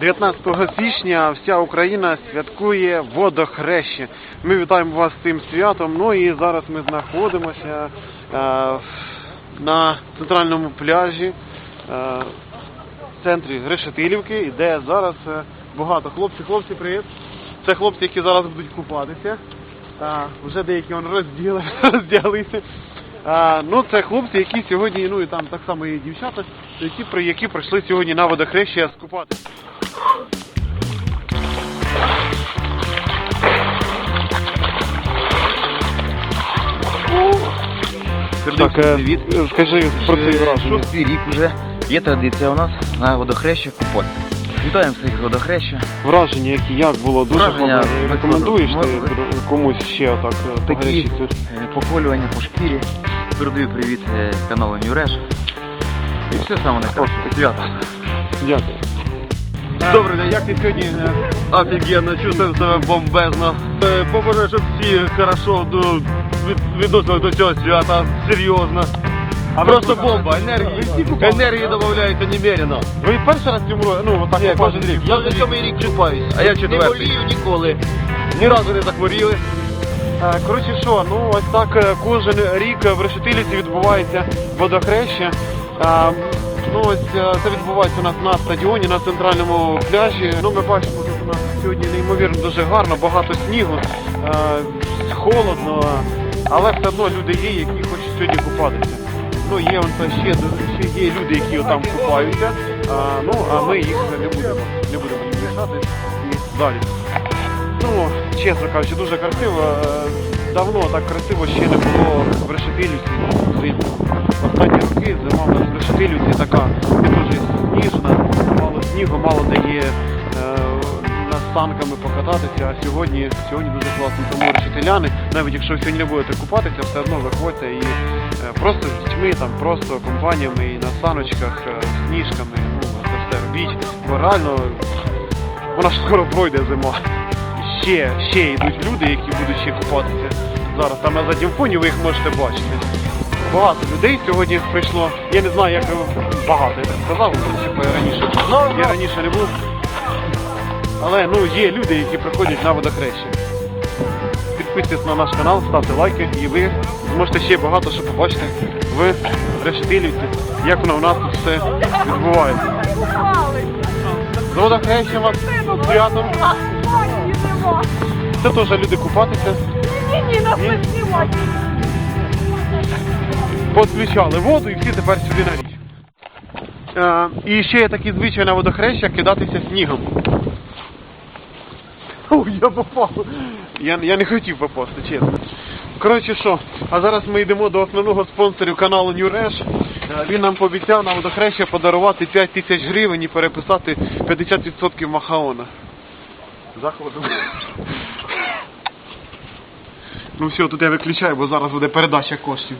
19 січня вся Україна святкує водохреще. Ми вітаємо вас з цим святом. Ну і зараз ми знаходимося е, на центральному пляжі е, в центрі Решетилівки, де зараз е, багато хлопців. Хлопці, привіт. Це хлопці, які зараз будуть купатися. Вже деякі розділи, розділися. Ну, це хлопці, які сьогодні, ну і там так само і дівчата, які, які прийшли сьогодні на водохреща скупатися. Так, е, Привіт. скажи про це враження. Шостий рік вже є традиція у нас на водохреща купати. Вітаємо всіх з водохреща. Враження, які як було дуже Враження погано. Рекомендуєш ти комусь ще отак е, Такі е, поколювання по шкірі. Передаю привіт е, каналу Нюреш. І все саме найкраще. Свято. Дякую. Добрий день. Як ти сьогодні? Офігенно, чувствую себе бомбезно. Е, Побажаю, щоб всі хорошо до, від, до цього свята, серйозно. А Просто бомба, енергії, енергії додається немерено. Ви перший раз цьому? Ну, отак Ні, кожен рік. Я вже сьомий рік купаюсь. А я четвертий. Не болію ніколи. Ні разу не захворіли. Е, Коротше, що, ну ось так е, кожен рік в Решетилівці відбувається водохреща. Е, Ну ось е, це відбувається у нас на стадіоні, на центральному пляжі. Ну ми бачимо, тут у нас сьогодні неймовірно дуже гарно, багато снігу, е, холодно, але все одно люди є, які хочуть сьогодні купатися. Ну є ще, ще є люди, які там купаються. А, ну а ми їх не будемо, не будемо мішати і далі. Ну, чесно кажучи, дуже красиво. Е, Давно так красиво ще не було в Решетилівці. Звідти. Останні роки зима в нас в Решетилівці така не дуже сніжна, мало снігу, мало де є е, над санками покататися, а сьогодні, сьогодні дуже класно. Тому решетиляни, навіть якщо сьогодні не будете купатися, все одно виходьте і е, просто з дітьми, там, просто компаніями і на саночках, е, з сніжками, ну, це все робіть. Бо реально вона ж скоро пройде зима. Ще, ще йдуть люди, які будуть ще купатися. Зараз там на заднім фоні ви їх можете бачити. Багато людей сьогодні прийшло. Я не знаю, як багато, я так сказав, тому що я раніше, я раніше не був. Але ну є люди, які приходять на водохреща. Підписуйтесь на наш канал, ставте лайки і ви зможете ще багато що побачити в Решетилівці, як воно у нас тут все відбувається. З водохрещем вас святом. Це теж люди купатися. Ні, нас не знімати. Подключали воду і всі тепер сюди на річ. Е, і ще є такий звичай на водохреща кидатися снігом. Ой, я попав. Я, я не хотів попасти, чесно. Коротше що, а зараз ми йдемо до основного спонсорів каналу Нюреш. Він нам пообіцяв на водохреща подарувати 5 тисяч гривень і переписати 50% Махаона. Заходимо. Ну все, тут я виключаю, бо зараз буде передача коштів.